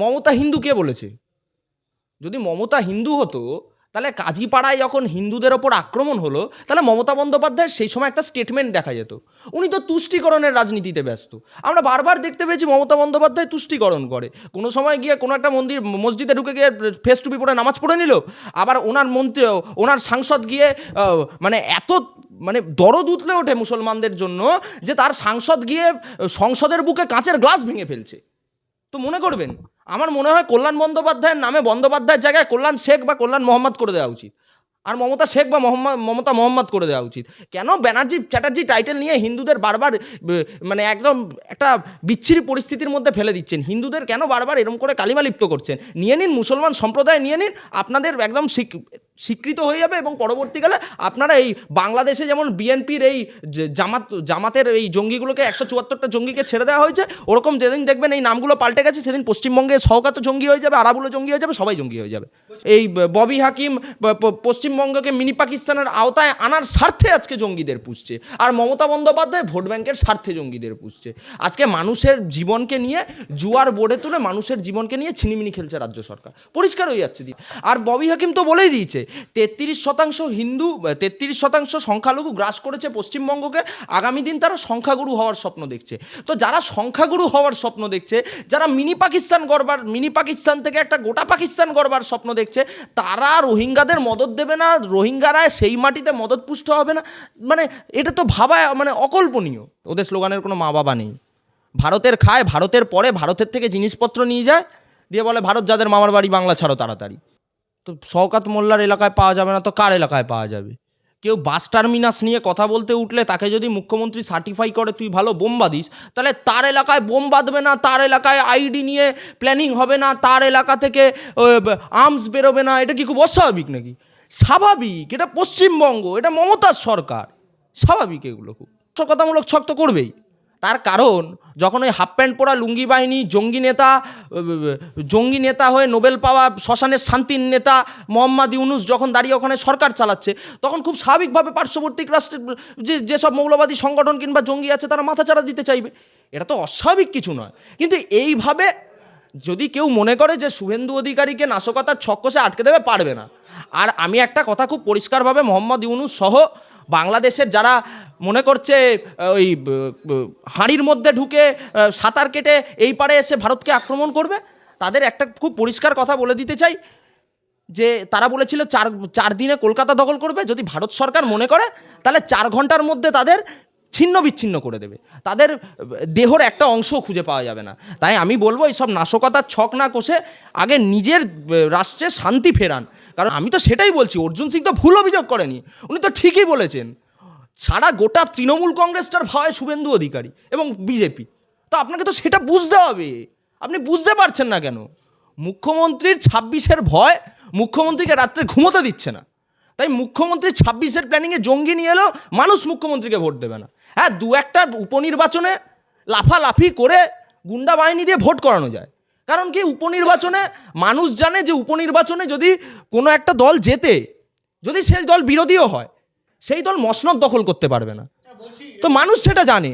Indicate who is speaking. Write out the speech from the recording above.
Speaker 1: মমতা হিন্দু কে বলেছে। যদি মমতা হিন্দু হতো, তাহলে কাজীপাড়ায় যখন হিন্দুদের ওপর আক্রমণ হলো, তাহলে মমতা বন্দ্যোপাধ্যায়ের সেই সময় একটা স্টেটমেন্ট দেখা যেত। উনি তো তুষ্টিকরণের রাজনীতিতে ব্যস্ত। আমরা বারবার দেখতে পেয়েছি মমতা বন্দ্যোপাধ্যায় তুষ্টিকরণ করে। কোনো সময় গিয়ে কোনো একটা মন্দির, মসজিদে ঢুকে গিয়ে ফেস টুপি পরে নামাজ পড়ে নিল, আবার ওনার মন্ত্রী, ওনার সাংসদ গিয়ে মানে এত মানে দরদ উতলে ওঠে মুসলমানদের জন্য যে তার সাংসদ গিয়ে সংসদের বুকে কাঁচের গ্লাস ভেঙে ফেলছে। তো মনে করবেন আমার মনে হয় কল্যাণ বন্দ্যোপাধ্যায়ের নামে বন্দ্যোপাধ্যায়ের জায়গায় কল্যাণ শেখ বা কল্যাণ মোহাম্মদ করে দেওয়া উচিত। আর মমতা শেখ বা মোহাম্মদ, মমতা মোহাম্মদ করে দেওয়া উচিত। কেন ব্যানার্জি চ্যাটার্জি টাইটেল নিয়ে হিন্দুদের বারবার মানে একদম একটা বিচ্ছিরি পরিস্থিতির মধ্যে ফেলে দিচ্ছেন। হিন্দুদের কেন বারবার এরম করে কালিমা লিপ্ত করছেন? নিয়ে নিন মুসলমান সম্প্রদায়, নিয়ে নিন। আপনাদের একদম স্বীকৃত হয়ে যাবে এবং পরবর্তীকালে আপনারা এই বাংলাদেশে যেমন বিএনপির এই জামাত, জামাতের এই জঙ্গিগুলোকে একশো চুয়াত্তরটা জঙ্গিকে ছেড়ে দেওয়া হয়েছে, ওরকম যেদিন দেখবেন এই নামগুলো পাল্টে গেছে, সেদিন পশ্চিমবঙ্গে সহকাত জঙ্গি হয়ে যাবে আরাবুলো জঙ্গি হয়ে যাবে, সবাই জঙ্গি হয়ে যাবে। এই ববি হাকিম পশ্চিমবঙ্গকে মিনি পাকিস্তানের আওতায় আনার স্বার্থে আজকে জঙ্গিদের পুষছে, আর মমতা বন্দ্যোপাধ্যায় ভোট ব্যাংকের স্বার্থে জঙ্গিদের পুষছে। আজকে মানুষের জীবনকে নিয়ে, জুয়ার বোর্ডে তুলে মানুষের জীবনকে নিয়ে ছিনিমিনি খেলছে রাজ্য সরকার। পরিষ্কার হয়ে যাচ্ছে আর ববি হাকিম তো বলেই দিয়েছে তেত্রিশ শতাংশ হিন্দু তেত্রিশ শতাংশ সংখ্যালঘু গ্রাস করেছে পশ্চিমবঙ্গকে। আগামী দিন তারা সংখ্যাগুরু হওয়ার স্বপ্ন দেখছে। তো যারা সংখ্যাগুরু হওয়ার স্বপ্ন দেখছে, যারা মিনি পাকিস্তান গড়বার, মিনি পাকিস্তান থেকে একটা গোটা পাকিস্তান গড়বার স্বপ্ন দেখছে, তারা রোহিঙ্গাদের মদত দেবে না, রোহিঙ্গারা সেই মাটিতে মদত পুষ্ট হবে না। মানে এটা তো ভাবা মানে অকল্পনীয়। ওদের স্লোগানের কোনো মা বাবা নেই। ভারতের খায়, ভারতের পরে ভারতের থেকে জিনিসপত্র নিয়ে যায়, দিয়ে বলে, ভারত যাদের মামার বাড়ি, বাংলা ছাড়ো তাড়াতাড়ি। তো শওকাত মোল্লার এলাকায় পাওয়া যাবে না, তো কার এলাকায় পাওয়া যাবে? কেউ বাস টার্মিনাস নিয়ে কথা বলতে উঠলে তাকে যদি মুখ্যমন্ত্রী সার্টিফাই করে, তুই ভালো বোম বাঁধিস তাহলে তার এলাকায় বোম বাঁধবে না, তার এলাকায় আইডি নিয়ে প্ল্যানিং হবে না, তার এলাকা থেকে আর্মস বেরোবে না, এটা কি খুব অস্বাভাবিক নাকি? স্বাভাবিক, এটা পশ্চিমবঙ্গ, এটা মমতার সরকার, স্বাভাবিক এগুলো খুব। সতর্কতামূলক ছক করবেই। তার কারণ, যখন ওই হাফ প্যান্ট পরা লুঙ্গি বাহিনী, জঙ্গি নেতা জঙ্গি নেতা হয়ে নোবেল পাওয়া শ্মশানের শান্তির নেতা মোহাম্মদ ইউনুস যখন দাঁড়িয়ে ওখানে সরকার চালাচ্ছে, তখন খুব স্বাভাবিকভাবে পার্শ্ববর্তী রাষ্ট্রের যে, যেসব মৌলবাদী সংগঠন কিংবা জঙ্গি আছে, তারা মাথাচাড়া দিতে চাইবে। এটা তো অস্বাভাবিক কিছু নয়। কিন্তু এইভাবে যদি কেউ মনে করে যে শুভেন্দু অধিকারীকে নাশকতার ছক্কসে আটকে দেবে, পারবে না। আর আমি একটা কথা খুব পরিষ্কারভাবে মোহাম্মদ ইউনুস সহ বাংলাদেশের যারা মনে করছে ওই হাঁড়ির মধ্যে ঢুকে সাঁতার কেটে এই পারে এসে ভারতকে আক্রমণ করবে, তাদের একটা খুব পরিষ্কার কথা বলে দিতে চাই, যে তারা বলেছিল চার চার দিনে কলকাতা দখল করবে, যদি ভারত সরকার মনে করে, তাহলে চার ঘণ্টার মধ্যে তাদের ছিন্ন বিচ্ছিন্ন করে দেবে। তাদের দেহর একটা অংশ খুঁজে পাওয়া যাবে না। তাই আমি বলব, এইসব নাশকতার ছক না কষে আগে নিজের রাষ্ট্রে শান্তি ফেরান। কারণ আমি তো সেটাই বলছি, অর্জুন সিং তো ভুল অভিযোগ করেনি। উনি তো ঠিকই বলেছেন, সারা গোটা তৃণমূল কংগ্রেসটার ভয় শুভেন্দু অধিকারী এবং বিজেপি। তো আপনাকে তো সেটা বুঝতে হবে। আপনি বুঝতে পারছেন না কেন? মুখ্যমন্ত্রীর ছাব্বিশের ভয় মুখ্যমন্ত্রীকে রাত্রে ঘুমোতে দিচ্ছে না। তাই মুখ্যমন্ত্রী ছাব্বিশের প্ল্যানিংয়ে জঙ্গি নিয়ে এলেও মানুষ মুখ্যমন্ত্রীকে ভোট দেবে না। হ্যাঁ দু একটা উপনির্বাচনে লাফালাফি করে গুন্ডা বাহিনী দিয়ে ভোট করানো যায়। কারণ কি উপনির্বাচনে মানুষ জানে যে উপনির্বাচনে যদি কোনো একটা দল জেতে, যদি সেই দল বিরোধীও হয়, সেই দল মসনদ দখল করতে পারবে না। তো মানুষ সেটা জানে।